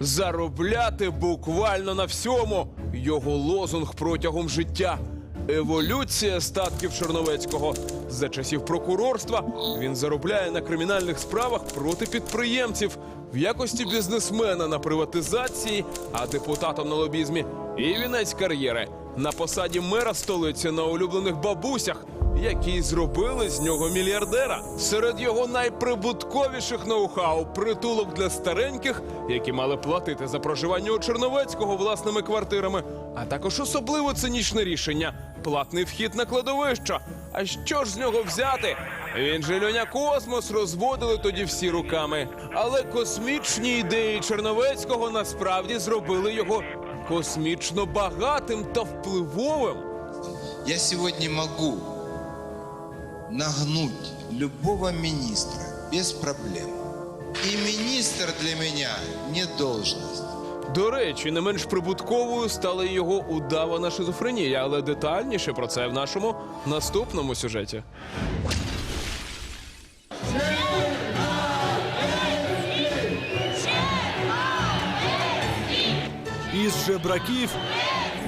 заробляти буквально на всьому. Його лозунг протягом життя. Еволюція статків Черновецького. За часів прокурорства він заробляє на кримінальних справах проти підприємців в якості бізнесмена на приватизації, а депутатом на лобізмі. І вінець кар'єри на посаді мера столиці на улюблених бабусях, які зробили з нього мільярдера. Серед його найприбутковіших ноу-хау притулок для стареньких, які мали платити за проживання у Черновецького власними квартирами, а також особливо цинічне рішення платний вхід на кладовище. А що ж з нього взяти? Він же льоня космос розводили тоді всі руками. Але космічні ідеї Черновецького насправді зробили його космічно багатим та впливовим. Я сегодня могу нагнуть любого министра без проблем. И министр для меня не должность. До речі, не менш прибутковою стала його удавана шизофренія, але детальніше про це в нашому наступному сюжеті. Із жебраків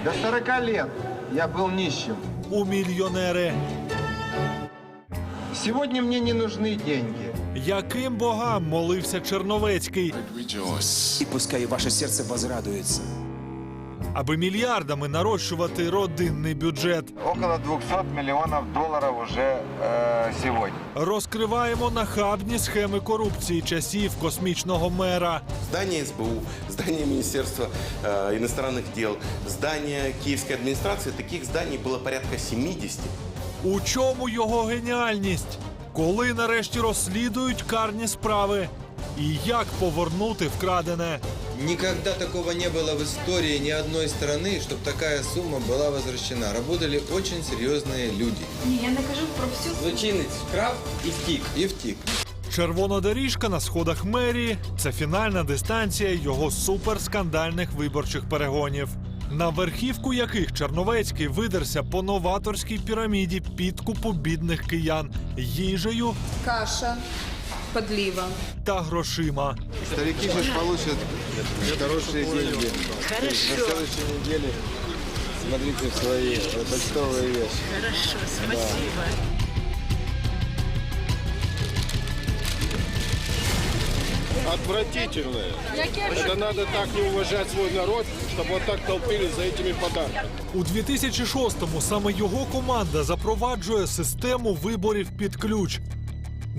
До 40 лет я был нищим. у мільйонери. Сегодня мне не нужны деньги. Яким богам молився Черновецький, І пускай ваше серце возрадуется аби мільярдами нарощувати родинний бюджет. Около 200 миллионов долларов уже э, сегодня. Розкриваємо нахабні схеми корупції часів космічного мера. Здание СБУ, здание Министерства э, иностранных дел, здание Киевской администрации. Таких зданий было порядка 70. У чому його геніальність? Коли нарешті розслідують карні справи? І як повернути вкрадене? Никогда такого не было в истории ни одной страны, чтобы такая сумма была возвращена. Работали очень серьезные люди. Ні, я не кажу про всю Злочинець вкрав і втік. И втик. Червона доріжка на сходах мерії це фінальна дистанція його суперскандальних виборчих перегонів, на верхівку яких Черновецький видерся по новаторській піраміді підкупу бідних киян їжею каша, подліва. та грошима. Старики же получат хорошие деньги. Хорошо. На следующей неделе смотрите в свои э, почтовые вещи. отвратительное. Это надо так не уважать свой народ, чтобы вот так толпились за этими подарками. У 2006-му саме його команда запроваджує систему виборів під ключ.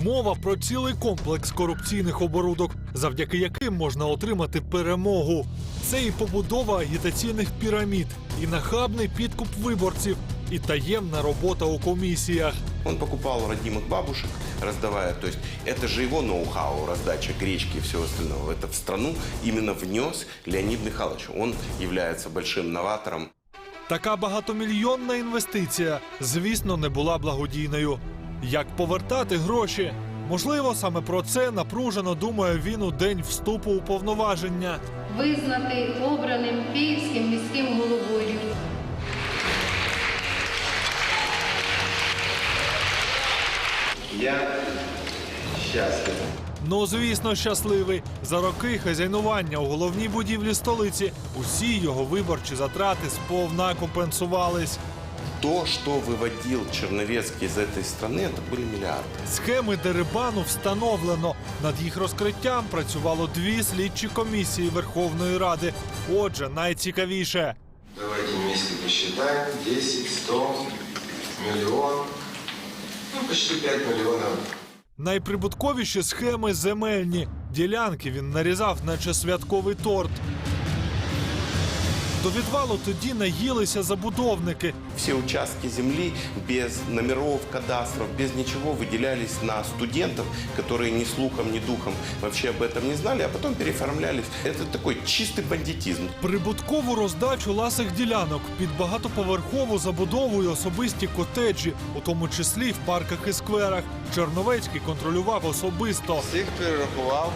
Мова про цілий комплекс корупційних оборудок, завдяки яким можна отримати перемогу. Це і побудова агітаційних пірамід, і нахабний підкуп виборців, і таємна робота у комісіях. Он покупал родимых бабушек, раздавая. То есть это же его ноу-хау, раздача гречки и всего остального. Это в страну именно внес Леонид Михайлович. Он является большим новатором. Така багатомільйонна інвестиція, звісно, не була благодійною. Як повертати гроші? Можливо, саме про це напружено думає він у день вступу у повноваження. Визнати обраним київським міським головою. Я счастлив. Ну, звісно, щасливий. За роки хазяйнування у головній будівлі столиці усі його виборчі затрати сповна компенсувались То, что выводил Черновецкий из этой страны, это были миллиарды. Схеми Дерибану встановлено. Над їх розкриттям працювало дві слідчі комісії Верховної Ради. Отже, найцікавіше. Давайте вместе посчитаем. 10, 100, миллион. Ну, почти 5 миллионов. Найприбутковіші схеми земельні. Ділянки він нарізав, наче святковий торт. До відвалу тоді наїлися забудовники. Все участки земли без номеров, кадастров, без ничего выделялись на студентов, которые ни слухом, ни духом вообще об этом не знали, а потом переоформлялись. Это такой чистый бандитизм. Прибуткову роздачу ласих ділянок під багатоповерхову забудову і особисті котеджі, у тому числі в парках і скверах. Черновецький контролював особисто. Всех перерахував.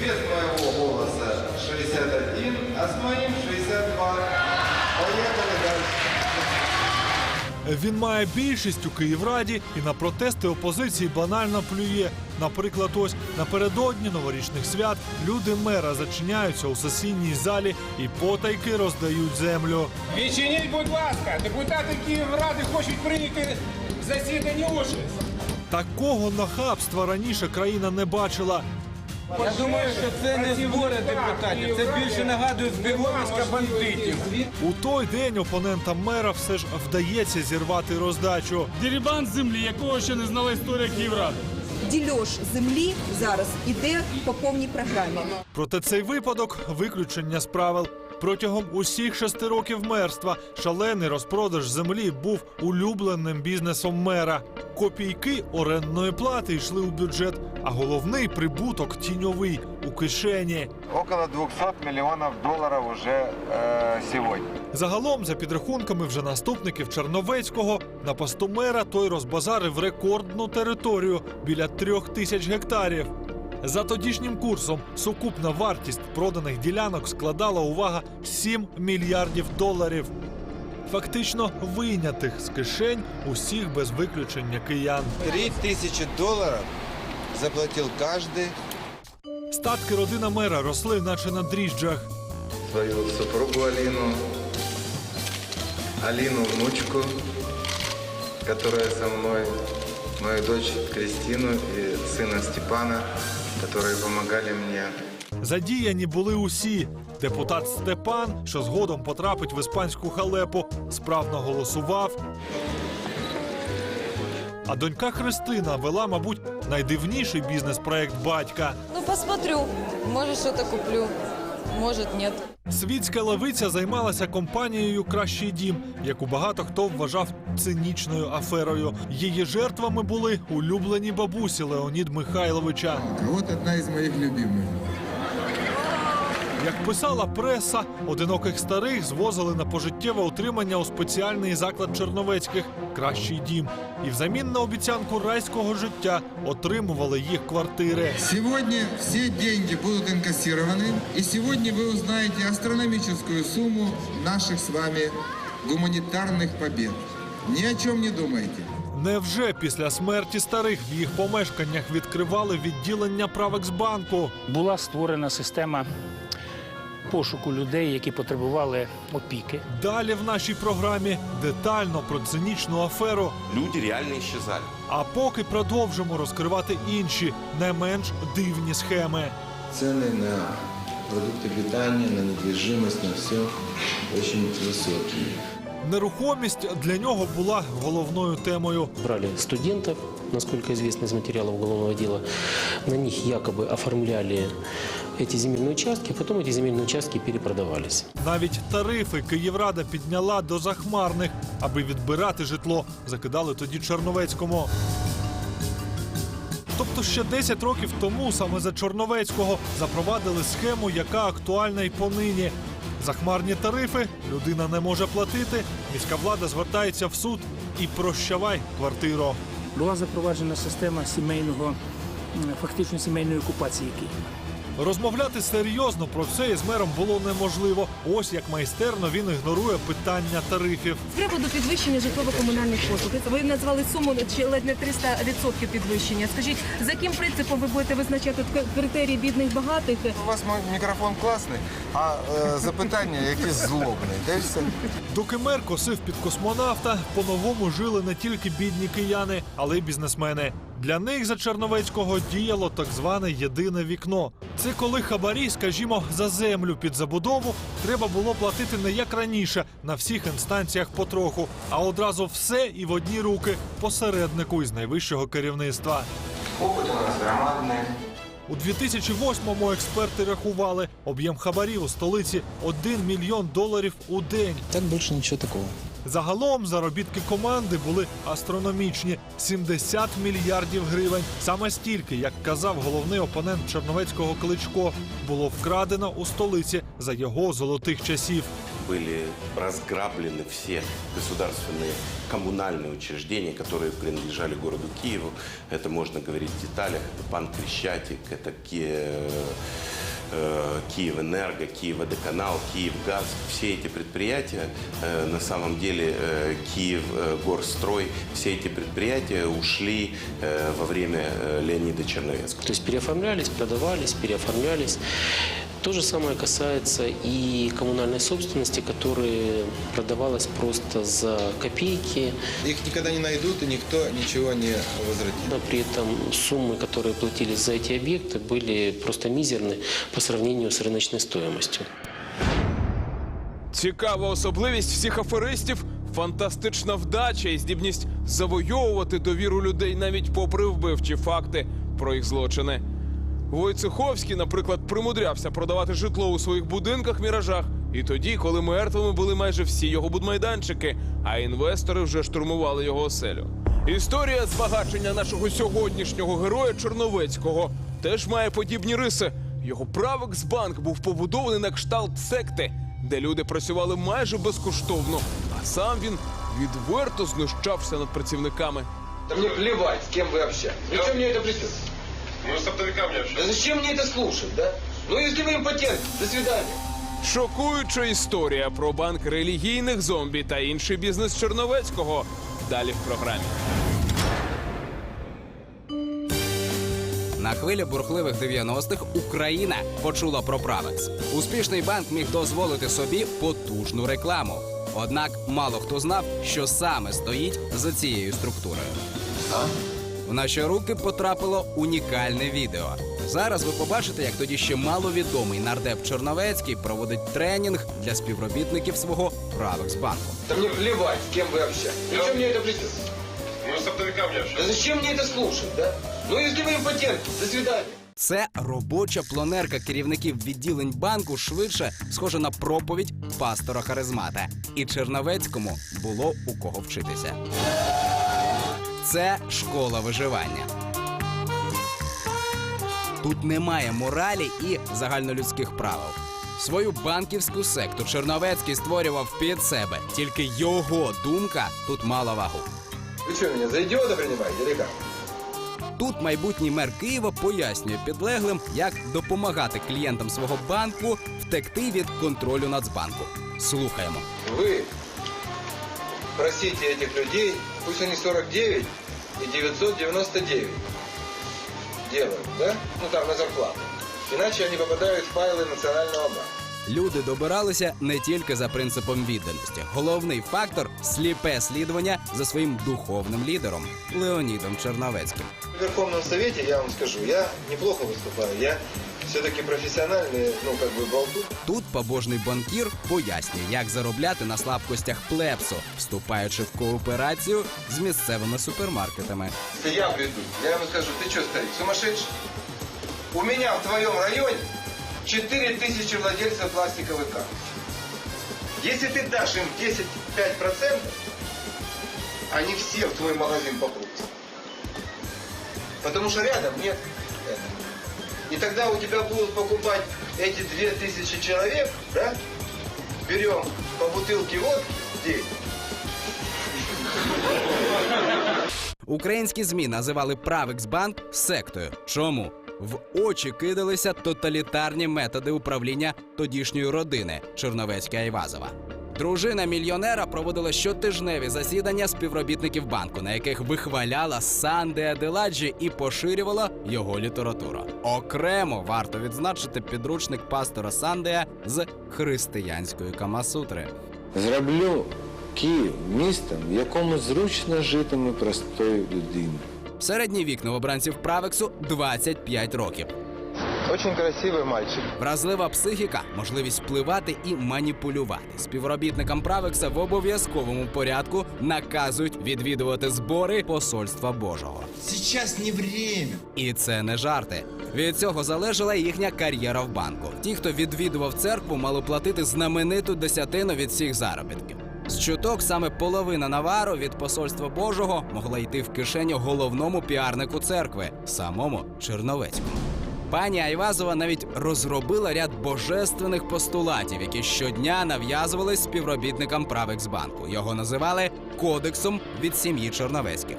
Без моего голоса 61, а с моим 62. Поехали дальше. Він має більшість у Київраді і на протести опозиції банально плює. Наприклад, ось напередодні новорічних свят люди мера зачиняються у сесійній залі і потайки роздають землю. Відчиніть, будь ласка, депутати Київради хочуть прийняти засідання офіс. Такого нахабства раніше країна не бачила. Я думаю, що це не збори депутатів, це більше нагадує збіговиська бандитів. У той день опонентам мера все ж вдається зірвати роздачу. Дерібан землі, якого ще не знала історія Київради. Дільош землі зараз іде по повній програмі. Проте цей випадок виключення з правил. Протягом усіх шести років мерства шалений розпродаж землі був улюбленим бізнесом мера. Копійки орендної плати йшли у бюджет, а головний прибуток тіньовий у кишені. Около 200 миллионов долларов уже э, сегодня. Загалом, за підрахунками вже наступників Черновецького, на посту мера той розбазарив рекордну територію біля трьох тисяч гектарів. За тодішнім курсом сукупна вартість проданих ділянок складала увага 7 мільярдів доларів. Фактично вийнятих з кишень усіх без виключення киян. 3000 долларов заплатил каждый. Статки родина мера росли, наче на дріжджах. Свою супругу Алину, Алину внучку, которая со мной, мою дочь Кристину и сына Степана, которые помогали мне. Задіяні були усі. Депутат Степан, що згодом потрапить в іспанську халепу, справно голосував. А донька Христина вела, мабуть, найдивніший бізнес-проект батька. Ну посмотрю, може щось куплю, може ні. Світська левиця займалася компанією Кращий дім, яку багато хто вважав цинічною аферою. Її жертвами були улюблені бабусі Леонід Михайловича. От одна із моїх любимых. Як писала преса, одиноких старих звозили на пожиттєве утримання у спеціальний заклад Черновецьких кращий дім. І взамін на обіцянку райського життя отримували їх квартири. Сегодня все деньги будут инкассированы, и сегодня вы узнаете астрономическую сумму наших с вами гуманитарных побед. Ни о чем не думайте. Невже після смерті старих в їх помешканнях відкривали відділення Правексбанку? Була створена система пошуку людей, які потребували опіки. Далі в нашій програмі детально про цинічну аферу. Люди реально исчезали. А поки продовжимо розкривати інші, не менш дивні схеми. Цены на продукты питания, на недвижимость, на все очень высокие. Нерухомість для нього була головною темою. Брали студентов, насколько известно из материалов уголовного дела. На них якобы оформляли эти земельные участки, а потом эти земельные участки перепродавались. Навіть тарифи Київрада підняла до захмарних, аби відбирати житло. Закидали тоді Чорновецькому. Тобто ще 10 років тому саме за Чорновецького запровадили схему, яка актуальна й понині. Захмарні тарифи, людина не може платити, міська влада звертається в суд і прощавай квартиру. Була запроваджена система сімейного, фактично сімейної окупації Києва. Розмовляти серйозно про все із мером було неможливо. Ось як майстерно він ігнорує питання тарифів. З приводу підвищення житлово-комунальних послуг. Ви назвали суму чи ледь не 300% підвищення. Скажіть, за яким принципом ви будете визначати критерії бідних багатих? У вас мікрофон класний, а е, запитання якісь злобне. Де все? Доки мер косив під космонавта, по-новому жили не тільки бідні кияни, але й бізнесмени. Для них за Черновецького діяло так зване єдине вікно. Це коли хабарі, скажімо, за землю під забудову треба було платити не як раніше на всіх інстанціях потроху, а одразу все і в одні руки посереднику із найвищого керівництва. Опит у нас громадний. У 2008-му експерти рахували об'єм хабарів у столиці 1 мільйон доларів у день. Так більше нічого такого. Загалом заробітки команди були астрономічні 70 мільярдів гривень. Саме стільки, як казав головний опонент Черновецького Кличко, було вкрадено у столиці за його золотих часів. Были разграблены все государственные коммунальные учреждения, которые принадлежали городу Киеву. Это можно говорить в деталях. Это банк Крещатик, это Ки- э, Киевэнерго, Киевводоканал, Киевгаз, все эти предприятия, э, на самом деле э, Киевгорстрой, все эти предприятия ушли э, во время э, Леонида Черновецкого. То есть переоформлялись, продавались, переоформлялись. То же самое касается и коммунальной собственности, которая продавалась просто за копейки. Их никогда не найдут, и никто ничего не возвратит. Но при этом суммы, которые платились за эти объекты, были просто мизерны по сравнению с рыночной стоимостью. Цікава особливість всіх аферистів фантастична вдача і здібність завойовувати довіру людей навіть попри вбивчі факти про їх злочини. Войцеховський, наприклад, примудрявся продавати житло у своїх будинках міражах і тоді, коли мертвими були майже всі його будмайданчики, а інвестори вже штурмували його оселю. Історія збагачення нашого сьогоднішнього героя Чорновецького теж має подібні риси. Його Правексбанк був побудований на кшталт секти, де люди працювали майже безкоштовно, а сам він відверто знущався над працівниками. Да мне плевать, с кем вы общаетесь. Зачем мне это присутствие? Ну, с оптовиками Да зачем мне это слушать, да? Ну, если вы импотент, до свидания. Шокуюча історія про банк релігійних зомбі та інший бізнес Черновецького. Далі в програмі. На хвилі бурхливих 90-х Україна почула про Правекс. Успішний банк міг дозволити собі потужну рекламу. Однак мало хто знав, що саме стоїть за цією структурою. В наші руки потрапило унікальне відео. Зараз ви побачите, як тоді ще маловідомий нардеп Чорновецький проводить тренінг для співробітників свого Правексбанку. Да мне плевать, с кем вы общаетесь. Зачем мне это присутствие? Ну, с оптовиками Да зачем мне это слушать, да? Ну, если вы импотент, до свидания. Це робоча планерка керівників відділень банку швидше схожа на проповідь пастора харизмата. І Черновецькому було у кого вчитися. Це школа виживання. Тут немає моралі і загальнолюдських правил. Свою банківську секту Черновецький створював під себе, тільки його думка тут мала вагу. Вы что, меня за идиота принимаете или как? Тут майбутній мер Києва пояснює підлеглим, як допомагати клієнтам свого банку втекти від контролю Нацбанку. Слухаємо. Вы просите этих людей, пусть они 49 и 999 делают, да? Ну там на зарплату. Иначе они попадают в файлы национального банка люди добиралися не тільки за принципом відданості. Головний фактор сліпе слідування за своїм духовним лідером Леонідом Черновецьким. У Верховному Совєті, я вам скажу, я неплохо виступаю. Я все-таки професіональний, ну как би болтун. Тут побожний банкір пояснює, як заробляти на слабкостях плепсу, вступаючи в кооперацію з місцевими супермаркетами. Це я прийду. Я вам скажу, ти що, старик, сумасшедший? У мене в твоєму районі 4000 тысячи владельцев пластиковых карт. Если ты дашь им 10-5%, они все в твой магазин попрут. Потому что рядом нет этого. И тогда у тебя будут покупать эти 2000 человек, да? Берем по бутылке водки в день. Українські змі називали Правексбанк сектою. Чому? В очі кидалися тоталітарні методи управління тодішньої родини Черновецька Айвазова. Дружина мільйонера проводила щотижневі засідання співробітників банку, на яких вихваляла Санде Аделаджі і поширювала його літературу. Окремо варто відзначити підручник пастора Сандея з християнської Камасутри. Зроблю Київ містом, в якому зручно житиме простої людини. Середній вік новобранців Правексу 25 років. Очень красивый мальчик. Вразлива психіка, можливість впливати і маніпулювати. Співробітникам Правекса в обов'язковому порядку наказують відвідувати збори посольства Божого. Сейчас не время. І це не жарти. Від цього залежала їхня кар'єра в банку. Ті, хто відвідував церкву, мали платити знамениту десятину від всіх заробітків. З чуток саме половина навару від посольства Божого могла йти в кишеню головному піарнику церкви, самому Черновецькому. Пані Айвазова навіть розробила ряд божественних постулатів, які щодня нав'язувались співробітникам Правексбанку. Його називали кодексом від сім'ї Чорновецьких.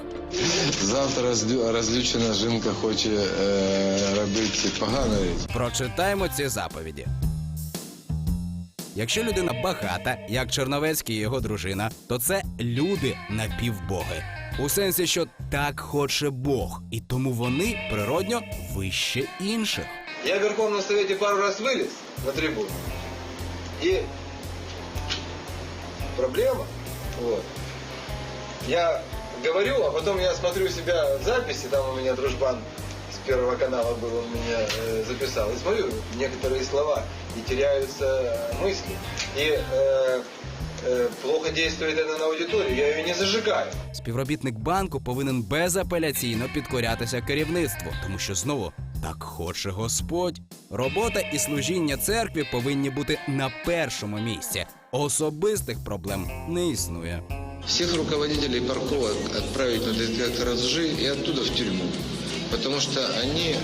Завтра розлю- розлючена жінка хоче е, робити погано. Прочитаймо ці заповіді. Якщо людина багата, як Черновецький і його дружина, то це люди напівбоги. У сенсі, що так хоче Бог, і тому вони природньо вище інших. Я в Верховном Совете пару раз вылез на трибуну. И проблема, вот. Я говорю, а потом я смотрю себя в записи, там у меня дружбан с Первого канала был, он меня э, записал. И смотрю некоторые слова, и теряются мысли. И э, э, плохо действует это на аудиторию, я ее не зажигаю. Співробітник банку повинен безапеляційно підкорятися керівництву, тому що знову так хоче Господь. Робота і служіння церкві повинні бути на першому місці. Особистих проблем не існує. Всех руководителей парковок отправить на детектор лжи и оттуда в тюрьму. Потому что они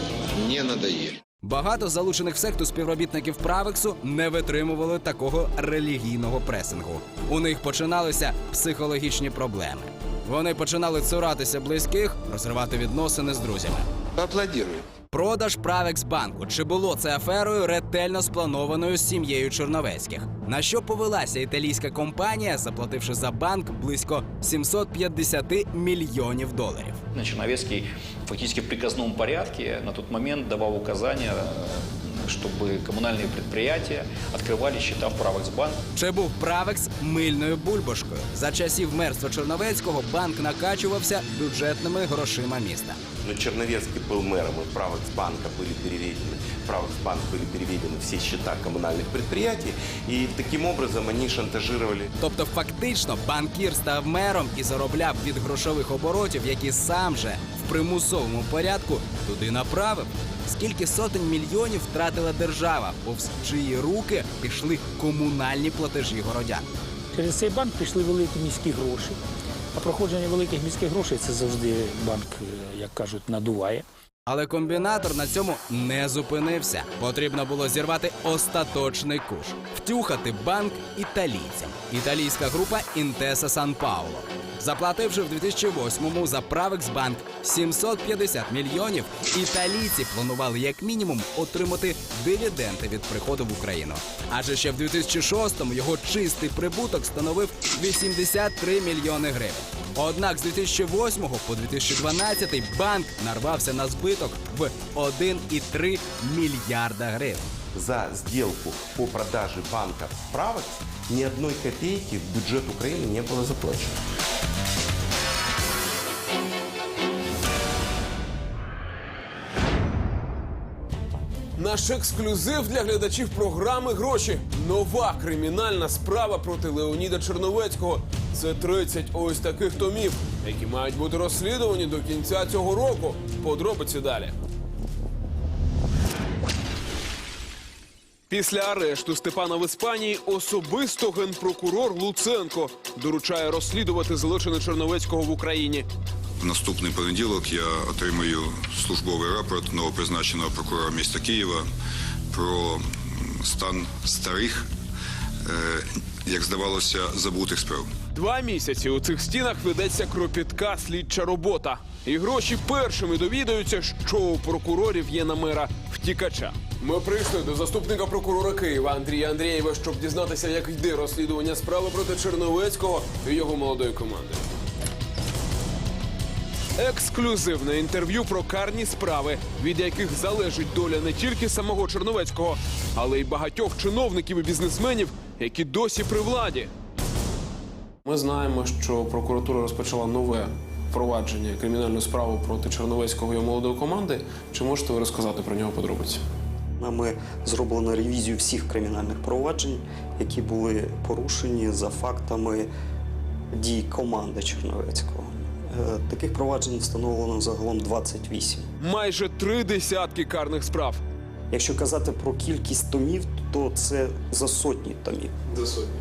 не надоели. Багато залучених в секту співробітників Правексу не витримували такого релігійного пресингу. У них починалися психологічні проблеми. Вони починали цуратися близьких, розривати відносини з друзями. Поаплодирую. Продаж Правекс банку. Чи було це аферою ретельно спланованою з сім'єю Чорновецьких? На що повелася італійська компанія, заплативши за банк близько 750 мільйонів доларів? Чорновецький фактично в приказному порядку на той момент давав указания, э, чтобы коммунальные предприятия открывали счета в Правексбанк. Чи був Правекс мильною бульбашкою? За часів мерства Чорновецького банк накачувався бюджетними грошима міста. Но Черновецкий был мэром, и в Правексбанка были переведены, в Правексбанк были переведены все счета коммунальных предприятий, и таким образом они шантажировали Тобто, фактично, банкір став мером і заробляв від грошових оборотів, які сам же в примусовому порядку туди направив. Скільки сотень мільйонів втратила держава, повз чиї руки пішли комунальні платежі городян. Через цей банк пішли великі міські гроші. А проходження великих міських грошей це завжди банк, е, як кажуть, надуває. Але комбінатор на цьому не зупинився. Потрібно було зірвати остаточний куш, втюхати банк італійцям. Італійська група Інтеса Сан Пауло. Заплативши в 2008-му за Правексбанк 750 мільйонів, італійці планували як мінімум отримати дивіденди від приходу в Україну. Адже ще в 2006-му його чистий прибуток становив 83 мільйони гривень. Однак з 2008 по 2012 банк нарвався на збиток в 1,3 мільярда гривень. за сделку по продаже банка вправок. ни одной копейки в бюджет Украины не было заплачено. Наш ексклюзив для глядачів програми Гроші. Нова кримінальна справа проти Леоніда Черновецького. Це 30 ось таких томів, які мають бути розслідувані до кінця цього року. Подробиці далі. Після арешту Степана в Іспанії особисто генпрокурор Луценко доручає розслідувати злочини Черновецького в Україні. В наступний понеділок я отримаю службовий рапорт новопризначеного прокурора міста Києва про стан старих, е, як здавалося, забутих справ. Два місяці у цих стінах ведеться кропітка слідча робота. І гроші першими довідаються, що у прокурорів є на мера втікача. Ми прийшли до заступника прокурора Києва Андрія Андрієва, щоб дізнатися, як йде розслідування справи проти Черновецького і його молодої команди. Ексклюзивне інтерв'ю про карні справи, від яких залежить доля не тільки самого Черновецького, але й багатьох чиновників і бізнесменів, які досі при владі. Ми знаємо, що прокуратура розпочала нове провадження кримінальну справу проти Черновецького і молодої команди. Чи можете ви розказати про нього подробиці? Нами зроблено ревізію всіх кримінальних проваджень, які були порушені за фактами дій команди Черновецького. Е, Таких проваджень встановлено загалом 28. Майже три десятки карних справ. Якщо казати про кількість томів, то це за сотні томів. За сотні.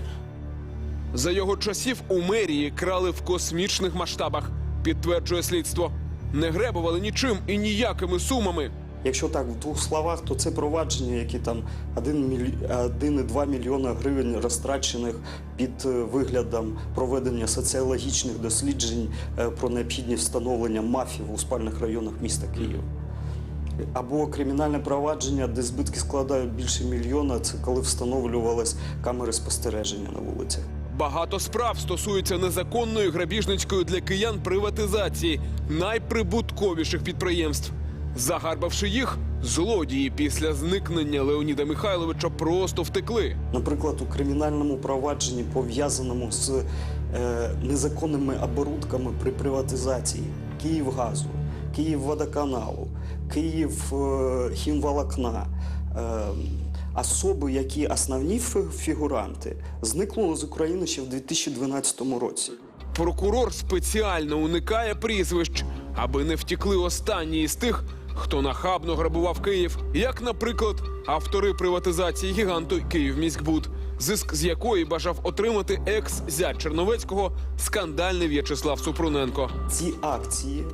За його часів у мерії крали в космічних масштабах, підтверджує слідство. Не гребували нічим і ніякими сумами. Якщо так в двох словах, то це провадження, які там 1,2 мільйона гривень розтрачених під е, виглядом проведення соціологічних досліджень е, про необхідність встановлення мафів у спальних районах міста Києва. Або кримінальне провадження, де збитки складають більше мільйона, це коли встановлювались камери спостереження на вулицях. Багато справ стосуються незаконної грабіжницької для киян приватизації найприбутковіших підприємств. Загарбавши їх, злодії після зникнення Леоніда Михайловича просто втекли. Наприклад, у кримінальному провадженні, пов'язаному з е, незаконними оборудками при приватизації Київгазу, Київводоканалу, Київ е, хімволокна, е, особи, які основні фігуранти, зникнули з України ще в 2012 році. Прокурор спеціально уникає прізвищ, аби не втікли останні із тих, хто нахабно грабував Київ, як, наприклад, автори приватизації гіганту Київміськбуд, зиск з якої бажав отримати екс-зять Черновецького скандальний В'ячеслав Супруненко. Ці акції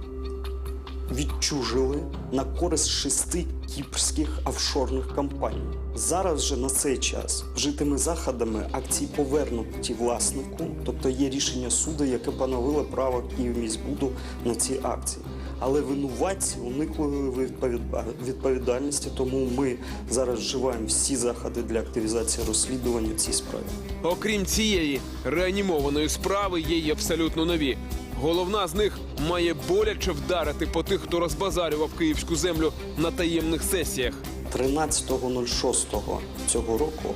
відчужили на користь шести кіпрських офшорних компаній. Зараз же на цей час вжитими заходами акції повернуті власнику, тобто є рішення суду, яке поновило право Київміськбуду на ці акції. Але винуватці уникли відповіда- відповідальності, тому ми зараз вживаємо всі заходи для активізації розслідування в цій справі. Окрім цієї реанімованої справи, є й абсолютно нові. Головна з них має боляче вдарити по тих, хто розбазарював київську землю на таємних сесіях. 13.06 цього року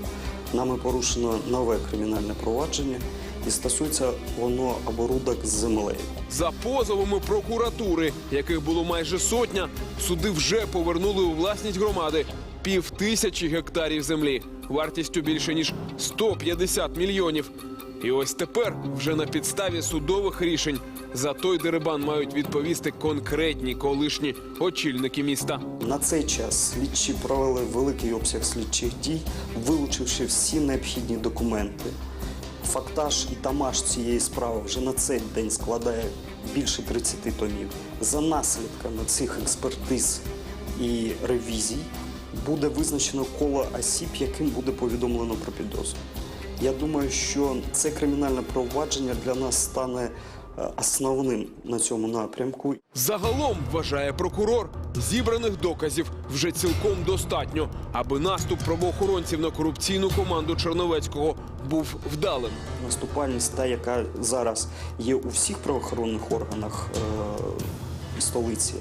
нами порушено нове кримінальне провадження і стосується воно оборудок з землею. За позовами прокуратури, яких було майже сотня, суди вже повернули у власність громади пів тисячі гектарів землі вартістю більше ніж 150 мільйонів. І ось тепер, вже на підставі судових рішень, за той дерибан мають відповісти конкретні колишні очільники міста. На цей час слідчі провели великий обсяг слідчих дій, вилучивши всі необхідні документи. Фактаж і тамаж цієї справи вже на цей день складає більше 30 томів. За наслідками цих експертиз і ревізій буде визначено коло осіб, яким буде повідомлено про підозру. Я думаю, що це кримінальне провадження для нас стане основним на цьому напрямку. Загалом, вважає прокурор, зібраних доказів вже цілком достатньо, аби наступ правоохоронців на корупційну команду Черновецького був вдалим. Наступальність, та яка зараз є у всіх правоохоронних органах е, столиці,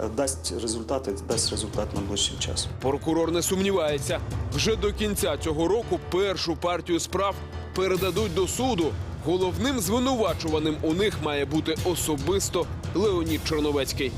е, дасть результати, дасть результат найближчим часом. Прокурор не сумнівається, вже до кінця цього року першу партію справ передадуть до суду. Головним звинувачуваним у них має бути особисто Леонід Черновецький.